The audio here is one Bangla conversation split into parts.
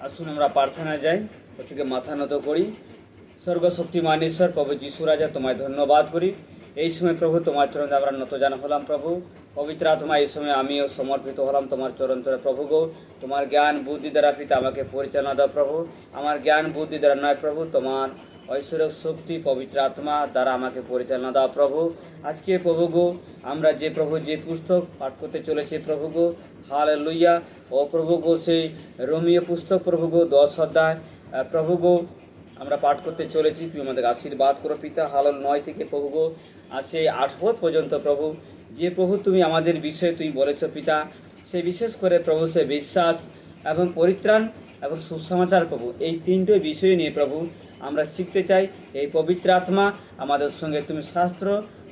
আসুন আমরা প্রার্থনা যাই। প্রত্যেকে মাথা নত করি। স্বর্গশক্তিমান ঈশ্বর প্রভু যিশু রাজা, তোমায় ধন্যবাদ করি। এই সময় প্রভু, তোমার চরণে আমরা নত জানা হলাম প্রভু। পবিত্র আত্মা, এই সময় আমিও সমর্পিত হলাম তোমার চরণ চরে প্রভু গো। তোমার জ্ঞান, বুদ্ধি দ্বারা পিতা আমাকে পরিচালনা দাও প্রভু। আমার জ্ঞান, বুদ্ধি দ্বারা নয় প্রভু, তোমার ঐশ্বরিক শক্তি, পবিত্র আত্মা দ্বারা আমাকে পরিচালনা দাও প্রভু। আজকে প্রভু গো, আমরা যে প্রভু, যে পুস্তক পাঠ করতে চলেছি প্রভু গো হাল লুইয়া ও প্রভু গো সেই রোমীয় পুস্তক প্রভু গো দশ অধ্যায়। আহ, প্রভু গো আমরা পাঠ করতে চলেছি। তুমি আমাদের আশীর্বাদ করো পিতা। হালল নয় থেকে প্রভু গো আর সেই আঠেরো পর্যন্ত প্রভু যে প্রভু তুমি আমাদের বিষয়ে তুমি বলেছ পিতা সে বিশেষ করে প্রভু সে বিশ্বাস এবং পরিত্রাণ এবং সুসমাচার প্রভু। এই তিনটে বিষয় নিয়ে প্রভু আমরা শিখতে চাই। এই পবিত্র আত্মা আমাদের সঙ্গে তুমি শাস্ত্র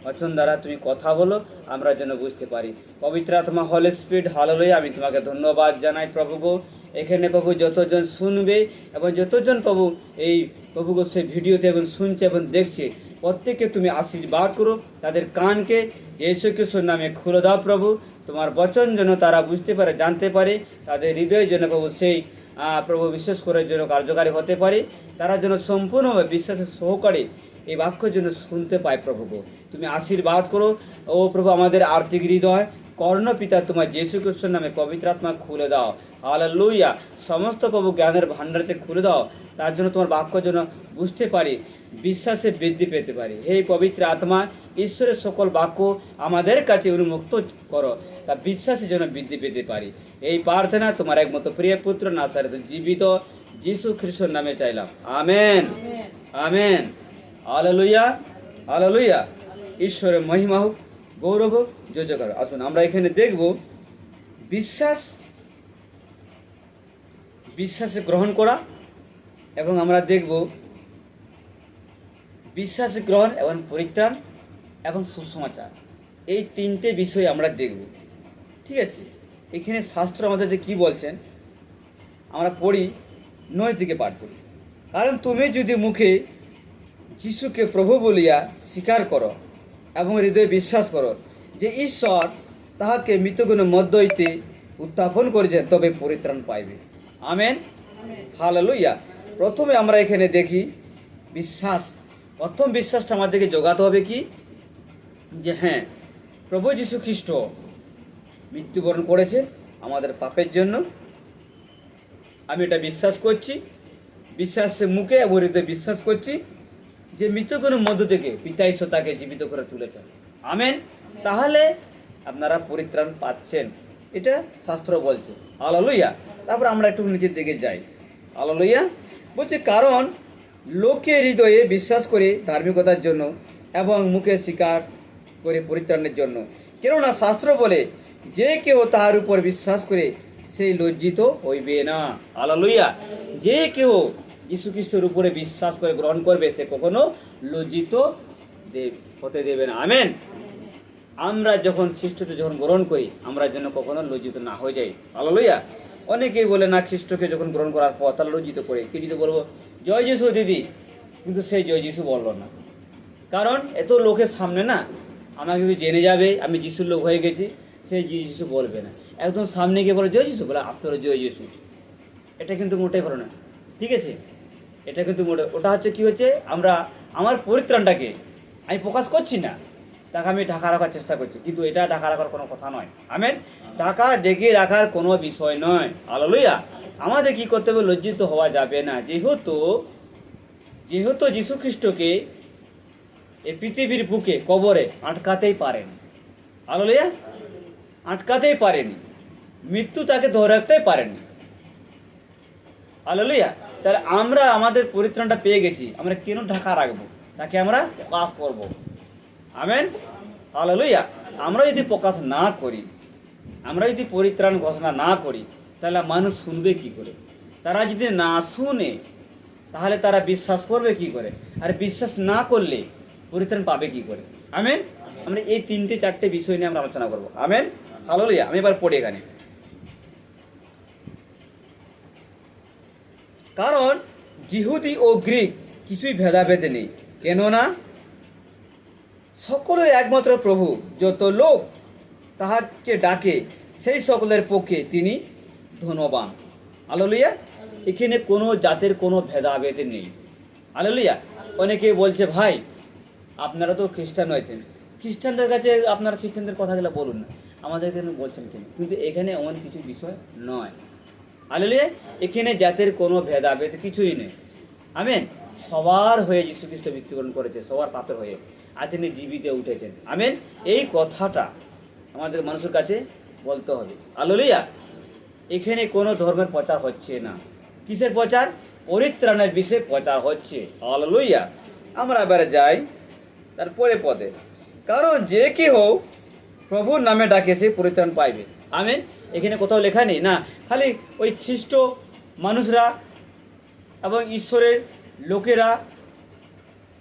বচন দ্বারা তুমি কথা বলো, আমরা যেন বুঝতে পারি। পবিত্র আত্মা হল স্পিড হাললই আমি তোমাকে ধন্যবাদ জানাই প্রভু গো। এখানে প্রভু যতজন শুনবে এবং যতজন প্রভু এই প্রভু গো সেই ভিডিওতে এবং শুনছে এবং দেখছে, প্রত্যেককে তুমি আশীর্বাদ করো, তাদের কানকে যীশু খ্রিস্টর নামে খুলে দাও প্রভু। তোমার বচন যেন তারা বুঝতে পারে, জানতে পারে, তাদের হৃদয়ের জন্য প্রভু সেই প্রভু বিশেষ করে যেন কার্যকারী হতে পারে, তারা যেন সম্পূর্ণভাবে বিশ্বাসের সহকারে এই বাক্য যেন শুনতে পাই প্রভু তুমি আশীর্বাদ করো। ও প্রভু আমাদের আর্থিক হৃদয় কর্ণ পিতা তোমার যীশু খ্রিস্টর নামে পবিত্র আত্মা খুলে দাও। হালেলুইয়া সমস্ত প্রভু জ্ঞানের ভাণ্ডারতে খুলে দাও। তার জন্য তোমার বাক্য যেন বুঝতে পারি বিশ্বাসে বৃদ্ধি পেতে পারি। হে পবিত্র আত্মা ঈশ্বরের সকল বাক্য আমাদের কাছে উন্মুক্ত করো। তা বিশ্বাসে যেন বৃদ্ধি পেতে পারি। এই প্রার্থনা তোমার একমতো প্রিয় পুত্র নাসারিত জীবিত যীশু খ্রিস্টর নামে চাইলাম। আমেন। আমেন। আলালুইয়া আলালুইয়া ঈশ্বরের মহিমা হোক, গৌরব হোক জয় জয়কার আসুন, আমরা এখানে দেখব বিশ্বাস, বিশ্বাসে গ্রহণ করা এবং আমরা দেখব বিশ্বাস গ্রহণ এবং পরিত্রাণ এবং সুসমাচার। এই তিনটে বিষয় আমরা দেখব। ঠিক আছে? এখানে শাস্ত্র আমাদের যে কী বলছেন? আমরা পড়ি, নয় থেকে পাঠ করি। কারণ তুমি যদি মুখে যিশুকে প্রভু বলিয়া স্বীকার করো এবং হৃদয়ে বিশ্বাস করো যে ঈশ্বর তাহাকে মৃতগুণের মধ্য হইতে উত্থাপন করেছেন তবে পরিত্রাণ পাইবে। আমেন? হালেলুইয়া প্রথমে আমরা এখানে দেখি বিশ্বাস। প্রথম বিশ্বাসটা আমাদেরকে জোগাতে হবে কি? যে হ্যাঁ প্রভু যীশু খ্রিস্ট মৃত্যুবরণ করেছে আমাদের পাপের জন্য। আমি এটা বিশ্বাস করছি। বিশ্বাসের মুখে এবং হৃদয়ে বিশ্বাস করছি। যে মৃতগুণের মধ্য থেকে পিতা ঈশ্বর তাকে জীবিত করে তুলেছেন। আমেন? তাহলে আপনারা পরিত্রাণ পাচ্ছেন। এটা শাস্ত্র বলছে। আলালুইয়া তারপর আমরা একটু নিচের দিকে যাই। আলালুইয়া বলছে কারণ লোকে হৃদয়ে বিশ্বাস করে ধার্মিকতার জন্য এবং মুখে স্বীকার করে পরিত্রাণের জন্য। কেননা শাস্ত্র বলে যে কেউ তাহার উপর বিশ্বাস করে সেই লজ্জিত হইবে না। আলালুইয়া যে কেউ যীশু খ্রিস্টের উপরে বিশ্বাস করে গ্রহণ করবে, সে কখনো লজ্জিত হতে দেবে না। আমেন। আমরা যখন খ্রিস্টকে যখন গ্রহণ করি, আমরা যেন কখনো লজ্জিত না হয়ে যাই। লইয়া অনেকেই বলে, না, খ্রিস্টকে যখন গ্রহণ করার পর তাহলে লজ্জিত করে। কি যদি বলব? জয় যিশু দিদি। কিন্তু সেই জয় যিশু বলল না। কারণ এত লোকের সামনে না, আমাকে যদি জেনে যাবে, আমি যিশুর লোক হয়ে গেছি, সে সেই যিশু বলবে না। একদম সামনে গিয়ে বলে, জয় যিশু? বলে, আপনার জয় যিশু। এটা কিন্তু মোটেই ভালো না। ঠিক আছে? এটা কিন্তু ওটা হচ্ছে কি হচ্ছে, আমরা আমার পরিত্রাণটাকে আমি প্রকাশ করছি না। তাকে আমি ঢাকা রাখার চেষ্টা করছি, কিন্তু এটা ঢাকা রাখার কোনো কথা নয়। আমেন? ঢাকা ডেকে রাখার কোনো বিষয় নয়। আলোলইয়া আমাদের কি করতে হবে? লজ্জিত হওয়া যাবে না। যেহেতু যেহেতু যীশু খ্রিস্টকে এই পৃথিবীর বুকে, কবরে আটকাতেই পারেন। আলোলইয়া আটকাতেই পারেনি। মৃত্যু তাকে ধরে রাখতেই পারেনি। আলোলইয়া তাহলে আমরা আমাদের পরিত্রাণটা পেয়ে গেছি। আমরা কেন ঢাকা রাখব? তাকে আমরা প্রকাশ করব। আমেন? আলোলইয়া আমরা যদি প্রকাশ না করি আমরা যদি পরিত্রাণ ঘোষণা না করি, তাহলে মানুষ শুনবে কি করে? তারা যদি না শুনে, তাহলে তারা বিশ্বাস করবে কি করে? আর বিশ্বাস না করলে পরিত্রাণ পাবে কি করে? আমেন? আমরা এই তিনটে, চারটে বিষয় নিয়ে আমরা আলোচনা করব। আমেন? হালোলিয়া। আমি এবার পড়ি এখানে। কারণ জিহুদি ও গ্রিক কিছুই ভেদাভেদ নেই। কেননা সকলের একমাত্র প্রভু যত লোক তাহাকে ডাকে সেই সকলের পক্ষে তিনি ধনবান। আলোলিয়া এখানে কোনো জাতের কোনো ভেদাভেদ নেই। আলেলুয়া অনেকে বলছে ভাই আপনারা তো খ্রিস্টান হয়েছেন। খ্রিস্টানদের কাছে আপনার খ্রিস্টানদের কথাগুলো বলুন না। আমাদের বলছেন কেন? কিন্তু এখানে এমন কিছু বিষয় নয়। আলেলুয়া এখানে জাতের কোনো ভেদাভেদ কিছুই নেই। আমেন। সবার হয়ে যীশু খ্রিস্ট মৃত্যুবরণ করেছে, সবার পাপের হয়ে। আর তিনি জীবিতে উঠেছেন। আমেন। এই কথাটা আমাদের মানুষের কাছে বলতে হবে। আলোলিয়া এখানে কোনো ধর্মের প্রচার হচ্ছে না। কিসের প্রচার? পরিত্রাণের বিষয়ে প্রচার হচ্ছে। আলোলইয়া আমরা এবারে যাই তারপরে পদে। কারণ যে কি হোক প্রভুর নামে ডাকে সে পরিত্রাণ পাইবে। আমেন। এখানে কোথাও লেখা নেই? না, খালি ওই খ্রিস্ট মানুষরা এবং ঈশ্বরের লোকেরা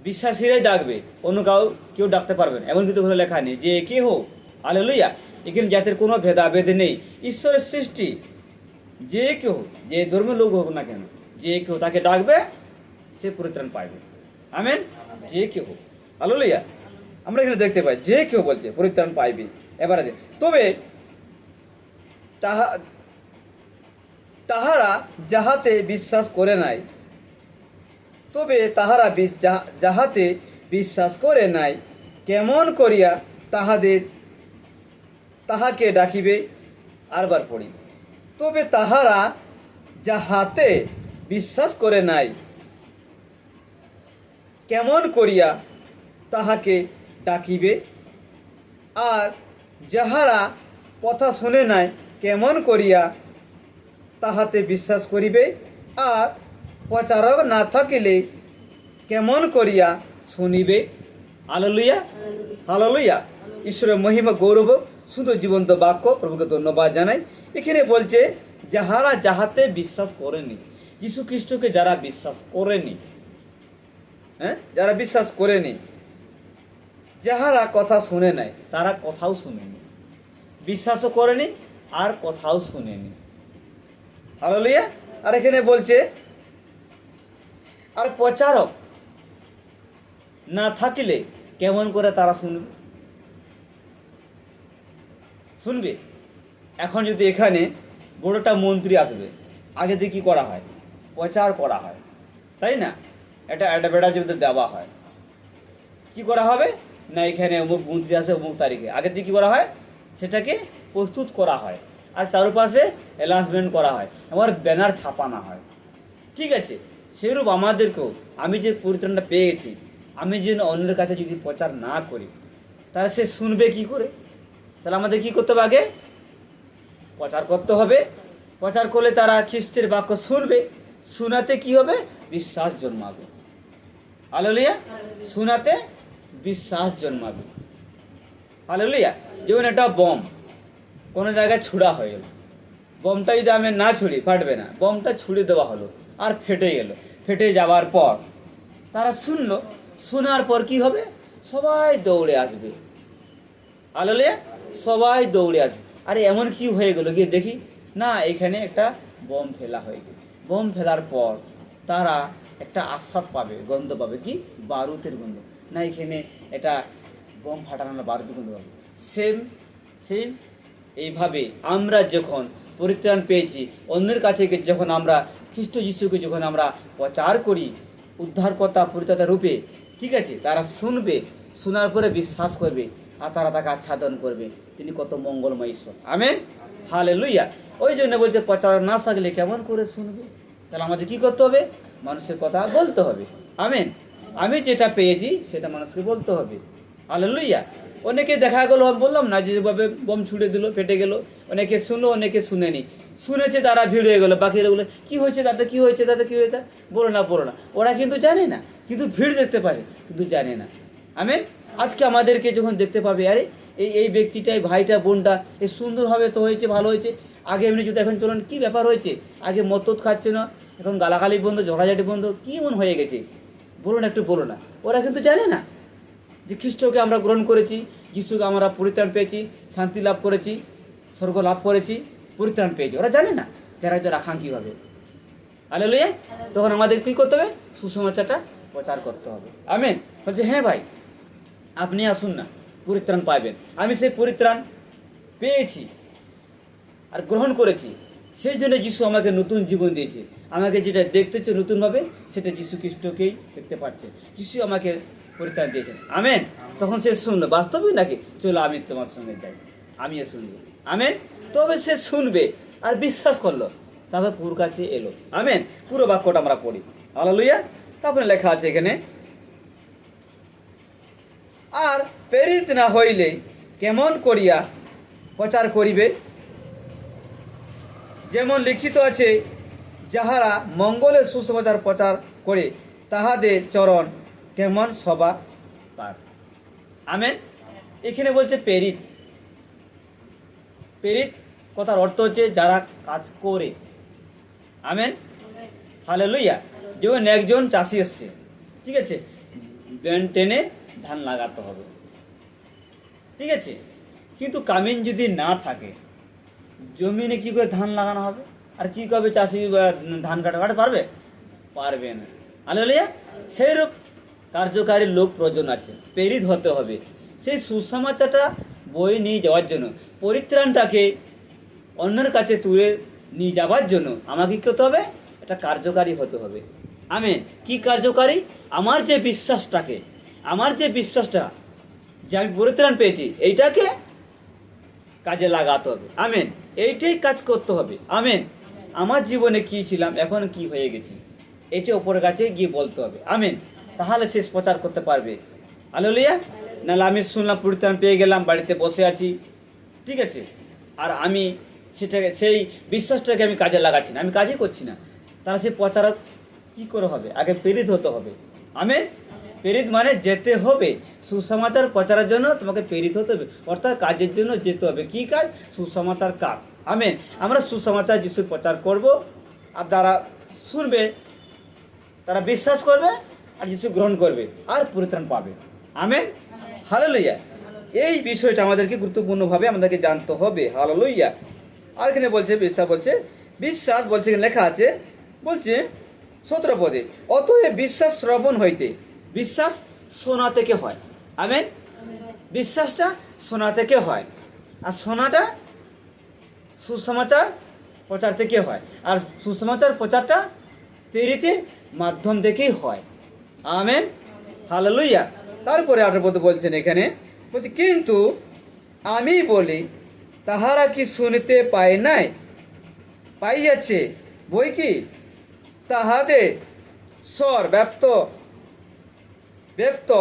বিশ্বাসীরাই ডাকবে। অন্য কাউ কেউ ডাকতে পারবে না। এমন কিন্তু কোনো লেখা নেই যে কে হোক। আলেলুইয়া এখানে জাতের কোনো ভেদাভেদ নেই। ঈশ্বরের সৃষ্টি যে কেউ যে ধর্মের লোক হোক না কেন, যে কেউ তাকে ডাকবে, সে পরিত্রাণ পাইবে। আমেন? যে কেউ হোক। আলেলুইয়া আমরা এখানে দেখতে পাই, যে কেউ বলছে, পরিত্রাণ পাইবে। এবারে যে- তবে তাহা, তাহারা যাহাতে বিশ্বাস করে নাই, তবে তাহারা যাহাতে বিশ্বাস করে নাই, কেমন করিয়া তাহাদের, তাহাকে ডাকিবে? আরবার পড়ি। তবে তাহারা যাহাতে বিশ্বাস করে নাই, কেমন করিয়া তাহাকে ডাকিবে? আর যাহারা কথা শুনে নাই কেমন করিয়া তাহাতে বিশ্বাস করিবে? আর প্রচারক না থাকিলে কেমন করিয়া শুনিবে? আলোলুইয়া আলোলুইয়া ঈশ্বরের মহিমা, গৌরব শুধু জীবন্ত বাক্য প্রভুকে ধন্যবাদ জানাই। এখানে বলছে, যাহারা যাহাতে বিশ্বাস করেনি যীশু খ্রিস্টকে যারা বিশ্বাস করেনি হ্যাঁ? যারা বিশ্বাস করেনি, যাহারা কথা শুনে নাই, তারা কথাও শুনেনি। বিশ্বাসও করেনি আর কথাও শুনেনি। হালেলুয়া। আর এখানে বলছে, আর প্রচারক না থাকিলে কেমন করে তারা শুনবে? শুনবে? এখন যদি এখানে বড়টা মন্ত্রী আসবে, আগে দিয়ে কি করা হয়? প্রচার করা হয়। তাই না? এটা অ্যাডভার্টাইজমেন্ট দেওয়া হয়, কি করা হবে? না এখানে অমুক মন্ত্রী আসে অমুক তারিখে। আগের দিকে কি করা হয়? সেটাকে প্রস্তুত করা হয়। আর চারপাশে অ্যানাউন্সমেন্ট করা হয়। আমার ব্যানার ছাপানো হয়। ঠিক আছে? সেরূপ আমাদেরকেও আমি যে পরিত্রাণটা পেয়েছি আমি যেন অন্যের কাছে যদি প্রচার না করি তাহলে সে শুনবে কি করে? তাহলে আমাদের কি করতে হবে আগে? প্রচার করতে হবে। প্রচার করলে তারা খ্রিস্টের বাক্য শুনবে। শোনাতে কি হবে? বিশ্বাস জন্মাবে। আলোলিয়া শোনাতে বিশ্বাস জন্মাবে। আলোলিয়া যেমন একটা বম কোনো জায়গায় ছুড়া হয়ে গেল। বমটা যদি আমি না ছুড়ি, ফাটবে না। বমটা ছুড়ে দেওয়া হলো আর ফেটে গেল। ফেটে যাওয়ার পর তারা শুনলো। শোনার পর কি হবে? সবাই দৌড়ে আসবে। আলোলে সবাই দৌড়ে আসবে। আরে এমন কি হয়ে গেল গিয়ে দেখি? না, এখানে একটা বোম ফেলা হয়ে গেল। বোম ফেলার পর তারা একটা আস্বাদ পাবে, গন্ধ পাবে। কি? বারুদের গন্ধ। না, এখানে এটা বোম ফাটানোর বারুদের গন্ধ পাবে। সেম সেম এইভাবে আমরা যখন পরিত্রাণ পেয়েছি, অন্যের কাছে যখন আমরা খ্রিস্ট যিশুকে যখন আমরা প্রচার করি, উদ্ধারকর্তা পরিত্রাতা রূপে, ঠিক আছে, তারা শুনবে, শোনার পরে বিশ্বাস করবে, আর তারা তাকে আচ্ছাদন করবে। তিনি কত মঙ্গলময় ঈশ্বর। আমেন? হালে লুইয়া ওই জন্য বলছে, প্রচার না থাকলে কেমন করে শুনবে? তাহলে আমাদের কি করতে হবে? মানুষের কথা বলতে হবে। আমেন? আমি যেটা পেয়েছি, সেটা মানুষকে বলতে হবে। আলেলুইয়া অনেকে দেখা গেলো বললাম না যেভাবে বোম ছুড়ে দিল, ফেটে গেল। অনেকে শুনলো, অনেকে শুনেনি। শুনেছে তারা, ভিড় হয়ে গেলো। বাকিরা বলে, কি হয়েছে তাতে? কি হয়েছে তাতে? কি হয়েছে? বলো না বলো না। ওরা কিন্তু জানে না, কিন্তু ভিড় দেখতে পারে কিন্তু জানে না। আমি আজকে আমাদেরকে যখন দেখতে পাবে, আরে, এই এই ব্যক্তিটা এই ভাইটা, বোনটা এই সুন্দরভাবে তো হয়েছে, ভালো হয়েছে। আগে এমনি যদি এখন চলুন, কী ব্যাপার হয়েছে? আগে মতত খাচ্ছে না, এখন গালাগালি বন্ধ, ঝগড়াঝাটি বন্ধ, কি এমন হয়ে গেছে? বলুন, একটু বলো না। ওরা কিন্তু জানে না। যে খ্রিস্টকে আমরা গ্রহণ করেছি, যিশুকে আমরা পরিত্রাণ পেয়েছি, শান্তি লাভ করেছি, স্বর্গ লাভ করেছি, পরিত্রাণ পেয়েছি। ওরা জানে না যারা যারা আকাঙ্ক্ষী হবে আলে লইয়ে তখন আমাদের কী করতে হবে? সুসমাচারটা প্রচার করতে হবে। আমি বলছে হ্যাঁ ভাই, আপনি আসুন না, পরিত্রাণ পাইবেন। আমি সেই পরিত্রাণ পেয়েছি আর গ্রহণ করেছি। সেই জন্য যিশু আমাকে নতুন জীবন দিয়েছে। আমাকে যেটা দেখতেছে নতুনভাবে, সেটা যিশু খ্রিস্টকেই দেখতে পাচ্ছে। যিশু আমাকে পরিত্রাণ দিয়েছেন। আমেন? তখন সে শুনলো। বাস্তবিক নাকি? চলো, আমি তোমার সঙ্গে যাই। আমিও শুনব। আমেন? তবে সে শুনবে আর বিশ্বাস করল। তারপর পুর কাছে এলো। আমেন? পুরো বাক্যটা আমরা পড়ি। আলা আলালুইয়া তারপরে লেখা আছে এখানে, আর প্রেরিত না হইলে কেমন করিয়া প্রচার করিবে? যেমন লিখিত আছে, যাহারা মঙ্গলের সুসমাচার প্রচার করে, তাহাদের চরণ কেমন সভা পার। আমেন। এখানে বলছে প্রেরিত। প্রেরিত কথার অর্থ হচ্ছে যারা কাজ করে। আমেন। হালে লইয়া যেমন একজন চাষি এসছে ঠিক আছে? ব্যান টেনে ধান লাগাতে হবে। ঠিক আছে? কিন্তু কামিন যদি না থাকে জমিনে কি করে ধান লাগানো হবে? আর কি করবে চাষি ধান কাটা কাটা পারবে? পারবে না। আলোলিয়া সেই রূপ কার্যকারী লোক প্রয়োজন আছে। প্রেরিত হতে হবে। সেই সুসমাচারটা বই নিয়ে যাওয়ার জন্য, পরিত্রাণটাকে অন্যের কাছে তুলে নিয়ে যাওয়ার জন্য আমাকে কী করতে হবে? এটা কার্যকারী হতে হবে। আমেন কি কার্যকারী? আমার যে বিশ্বাসটাকে, আমার যে বিশ্বাসটা যে আমি পরিত্রাণ পেয়েছি, এইটাকে কাজে লাগাতে হবে। আমেন। এইটাই কাজ করতে হবে। আমেন। আমার জীবনে কি ছিলাম, এখন কি হয়ে গেছি, এটা ওপরের কাছে গিয়ে বলতে হবে। আমেন। তাহলে শেষ প্রচার করতে পারবে। আলোলিয়া নাহলে আমি শুনলাম পরিত্রাণ পেয়ে গেলাম, বাড়িতে বসে আছি। ঠিক আছে? আর আমি সেটাকে, সেই বিশ্বাসটাকে আমি কাজে লাগাচ্ছি না। আমি কাজই করছি না। তাহলে সে প্রচারক কি করে হবে? আগে প্রেরিত হতে হবে। আমি প্রেরিত মানে যেতে হবে। সুসমাচার প্রচারের জন্য তোমাকে প্রেরিত হতে হবে। অর্থাৎ কাজের জন্য যেতে হবে। কি কাজ? সুসমাচার কাজ। আমেন? আমরা সুসমাচার যিশুর প্রচার করব। আর যারা শুনবে, তারা বিশ্বাস করবে। আর যিশু গ্রহণ করবে আর পরিত্রাণ পাবে। আমেন? হালেলুইয়া এই বিষয়টা আমাদেরকে গুরুত্বপূর্ণভাবে আমাদেরকে জানতে হবে। হালেলুইয়া আর এখানে বলছে, বিশ্বাস বলছে বিশ্বাস বলছে লেখা আছে, বলছে সতেরো পদে, অতএব বিশ্বাস শ্রবণ হইতে, বিশ্বাস সোনা থেকে হয়। আমেন? বিশ্বাসটা সোনা থেকে হয়। আর সোনাটা সুসমাচার প্রচার থেকে হয়। আর সুসমাচার প্রচারটা প্রেরিতের মাধ্যম থেকেই হয়। আমেন? হালেলুইয়া তারপরে আঠারো পদ বলছেন এখানে, বলছে, কিন্তু আমি বলি, তাহারা কি শুনিতে পায় নাই? পাইয়াছে বই কি? তাহাদের স্বর ব্যপ্ত ব্যপ্ত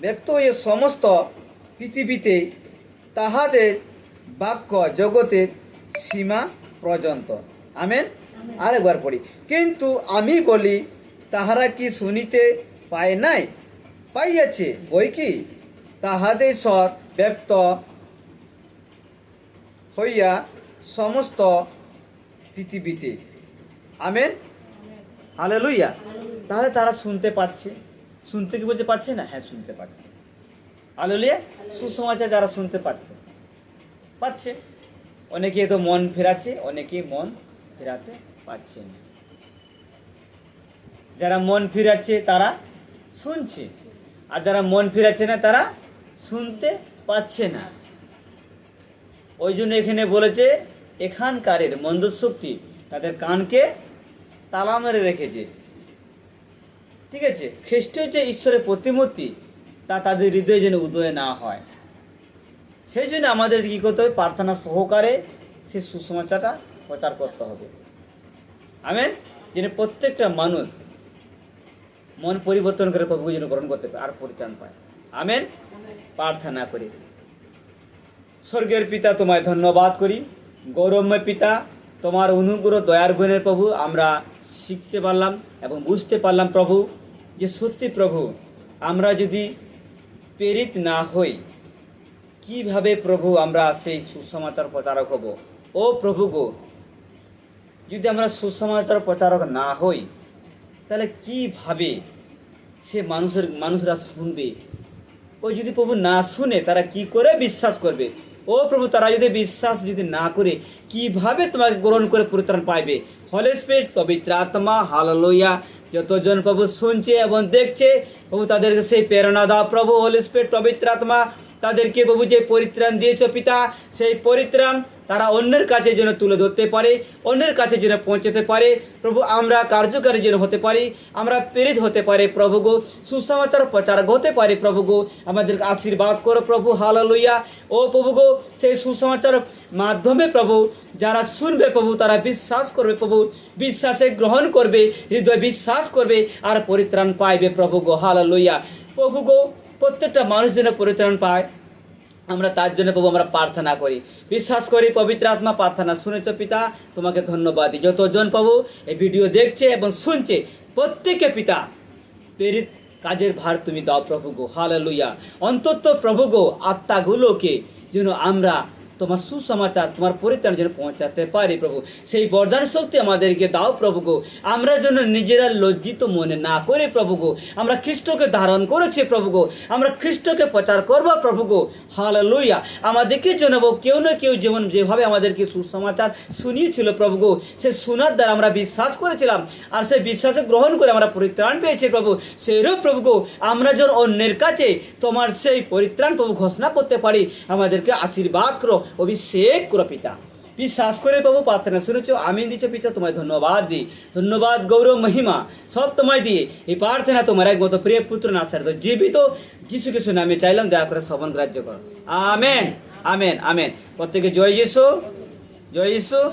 ব্যক্ত হয়ে সমস্ত পৃথিবীতে তাহাদের বাক্য জগতের সীমা পর্যন্ত। আমেন? আরেকবার পড়ি। কিন্তু আমি বলি, তাহারা কি শুনিতে পায় নাই? পাইয়াছে, বই কি? তাহাদের স্বর ব্যক্ত হইয়া সমস্ত পৃথিবীতে। আমেন? হালেলুইয়া তাহলে তারা শুনতে পাচ্ছে। শুনতে কি বলতে পাচ্ছে না? হ্যাঁ শুনতে পাচ্ছে। আলোলিয়া সুসমাচার যারা শুনতে পাচ্ছে পাচ্ছে। অনেকে তো মন ফেরাচ্ছে অনেকে মন ফেরাতে পারছে না। যারা মন ফিরাচ্ছে, তারা শুনছে। আর যারা মন ফিরাচ্ছে না, তারা শুনতে পাচ্ছে না। ওই জন্য এখানে বলেছে, এখানকারের মন্দশক্তি তাদের কানকে তালা মেরে রেখেছে। ঠিক আছে? খ্রিস্ট যে ঈশ্বরের প্রতিমূর্তি, তা তাদের হৃদয়ে যেন উদয় না হয়। সেই জন্য আমাদের কী করতে হবে? প্রার্থনা সহকারে সে সুসমাচারটা প্রচার করতে হবে। আমেন? যেন প্রত্যেকটা মানুষ মন পরিবর্তন করে প্রভু যেন গ্রহণ করতে পারে আর পরিত্রাণ পায়। আমেন? প্রার্থনা করি। স্বর্গের পিতা, তোমায় ধন্যবাদ করি। গৌরবময় পিতা, তোমার অনুগ্রহ, দয়ার গুণের প্রভু, আমরা শিখতে পারলাম এবং বুঝতে পারলাম প্রভু, যে সত্যি প্রভু, আমরা যদি প্রেরিত না হই কীভাবে প্রভু আমরা সেই সুসমাচার প্রচারক হব? ও প্রভু গো, যদি আমরা সুসমাচার প্রচারক না হই, তাহলে কীভাবে সে মানুষের, মানুষরা শুনবে? ও যদি প্রভু না শুনে, তারা কি করে বিশ্বাস করবে? ও প্রভু, তারা যদি বিশ্বাস যদি না করে, কীভাবে তোমাকে গ্রহণ করে পরিত্রাণ পাইবে? হলে স্পিরিট পবিত্র আত্মা হাললোয়া যতজন প্রভু শুনছে এবং দেখছে, প্রভু তাদেরকে সেই প্রেরণা দাও। প্রভু হোলি স্পিরিট পবিত্র আত্মা তাদেরকে প্রভু যে পরিত্রাণ দিয়েছ পিতা, সেই পরিত্রাণ তারা অন্যের কাছে যেন তুলে ধরতে পারে, অন্যের কাছে যেন পৌঁছতে পারে। প্রভু, আমরা কার্যকারী যেন হতে পারি, আমরা প্রেরিত হতে পারে প্রভু গো, সুসমাচার প্রচারক হতে পারে প্রভু গো। আমাদেরকে আশীর্বাদ করো প্রভু হালালুইয়া ও প্রভু গো, সেই সুসমাচার মাধ্যমে প্রভু, যারা শুনবে প্রভু, তারা বিশ্বাস করবে প্রভু, বিশ্বাসে গ্রহণ করবে, হৃদয় বিশ্বাস করবে, আর পরিত্রাণ পাইবে প্রভু গো হালালুইয়া প্রভু গো প্রত্যেকটা মানুষ যেন পরিত্রাণ পায়, আমরা তার জন্য প্রভু আমরা প্রার্থনা করি। বিশ্বাস করি, পবিত্র আত্মা প্রার্থনা। শুনেছ পিতা, তোমাকে ধন্যবাদ যতজন প্রভু এই ভিডিও দেখছে এবং শুনছে, প্রত্যেকে পিতা, প্রেরিত কাজের ভার তুমি দাও প্রভু গো। হালেলুয়া। অন্তত প্রভু গো, আত্মাগুলোকে যেন আমরা তোমার সুসমাচার, তোমার পরিত্রাণ যেন পৌঁছাতে পারি প্রভু। সেই বরদান শক্তি আমাদেরকে দাও প্রভু গো। আমরা যেন নিজেরা লজ্জিত মনে না করে প্রভু গো। আমরা খ্রিস্টকে ধারণ করেছি প্রভু গো। আমরা খ্রিস্টকে প্রচার করব প্রভু গো। হাল লইয়া আমাদেরকে জানাব কেউ না কেউ যেমন যেভাবে আমাদেরকে সুসমাচার শুনিয়েছিল প্রভু গো, সে শোনার দ্বারা আমরা বিশ্বাস করেছিলাম। আর সেই বিশ্বাসে গ্রহণ করে আমরা পরিত্রাণ পেয়েছি প্রভু। সেইরূপ প্রভু গো, আমরা যেন অন্যের কাছে তোমার সেই পরিত্রাণ প্রভু ঘোষণা করতে পারি। আমাদেরকে আশীর্বাদ করো। অভিষেক করো পিতা। বিশ্বাস করে প্রভু প্রার্থনা শুনেছো আমি দিচ্ছ পিতা, তোমায় ধন্যবাদ দিই। ধন্যবাদ, গৌরব, মহিমা, সব তোমায় দিয়ে এই প্রার্থনা তোমার একমতো প্রিয় পুত্র, নাসার জীবিত যিশু কিছু নামে চাইলাম, দয়া করে শ্রবণ গ্রাহ্য করো। Amen amen amen. প্রত্যেকে জয় যিশু জয় যিশু।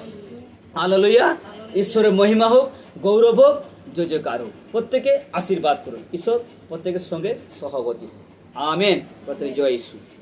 আলোলইয়া ঈশ্বরের মহিমা হোক, গৌরব হোক জয় জয়কার হোক। প্রত্যেকে আশীর্বাদ করুন। ঈশ্বর প্রত্যেকের সঙ্গে সহগতি। আমেন। প্রত্যেকে জয় ঈশ্বর